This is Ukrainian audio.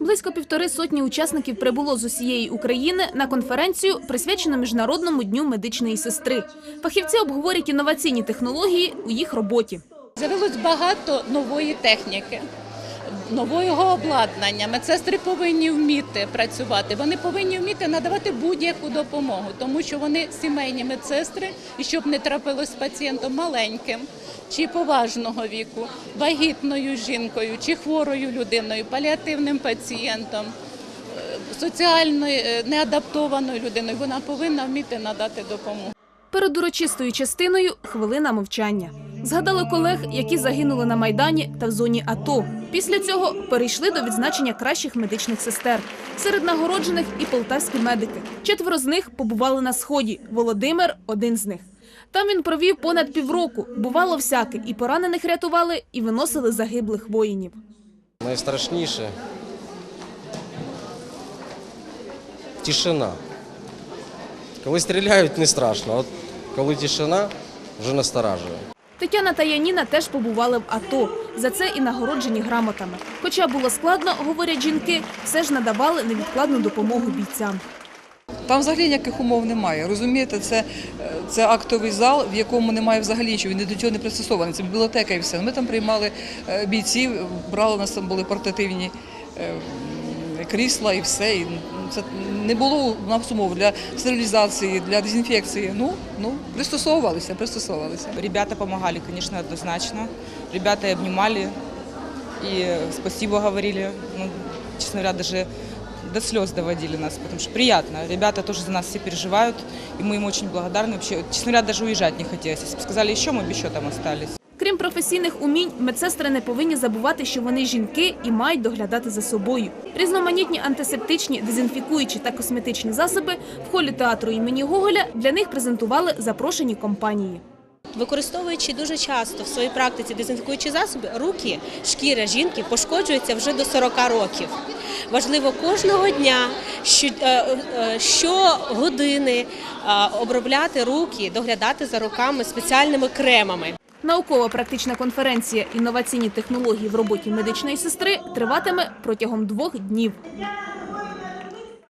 Близько півтори сотні учасників прибуло з усієї України на конференцію, присвячену Міжнародному дню медичної сестри. Фахівці обговорять інноваційні технології у їх роботі. З'явилось багато нової техніки, нового обладнання. Медсестри повинні вміти працювати. Вони повинні вміти надавати будь-яку допомогу, тому що вони сімейні медсестри, і щоб не трапилось з пацієнтом маленьким чи поважного віку, вагітною жінкою чи хворою людиною, паліативним пацієнтом. е, Соціально е, неадаптованою людиною вона повинна вміти надати допомогу. Перед урочистою частиною хвилина мовчання. Згадали колег, які загинули на майдані та в зоні АТО. Після цього перейшли до відзначення кращих медичних сестер. Серед нагороджених і полтавські медики. Четверо з них побували на сході. Володимир один з них. Там він провів понад півроку. Бувало всяке, і поранених рятували, і виносили загиблих воїнів. Найстрашніше тишина. Коли стріляють, не страшно, от коли тишина, вже насторажує. Тетяна та Яніна теж побували в АТО. За це і нагороджені грамотами. Хоча було складно, говорять жінки, все ж надавали невідкладну допомогу бійцям. Там взагалі ніяких умов немає. Розумієте, це, це актовий зал, в якому немає взагалі нічого, він до цього не пристосований. Це бібліотека і все. Ми там приймали е, бійців, брали у нас там були портативні е, крісла і все. І це не було у нас умов для стерилізації, для дезінфекції. Ну, ну пристосовувалися, пристосовувалися. Ребята помогали, конечно, однозначно. Ребята и обнимали, и спасибо говорили. Ну, честно говоря, даже до слез доводили нас, потому что приятно. Ребята тоже за нас все переживают, и мы им очень благодарны. Вообще, честно говоря, даже уезжать не хотелось. Если бы сказали еще, мы бы еще там остались. Крім професійних умінь, медсестри не повинні забувати, що вони жінки і мають доглядати за собою. Різноманітні антисептичні, дезінфікуючі та косметичні засоби в холі театру імені Гоголя для них презентували запрошені компанії. Використовуючи дуже часто в своїй практиці дезінфікуючі засоби, руки, шкіра жінки пошкоджуються вже до 40 років. Важливо кожного дня, е, е, щогодини е, обробляти руки, доглядати за руками спеціальними кремами. Наукова-практична конференція «Інноваційні технології в роботі медичної сестри» триватиме протягом двох днів.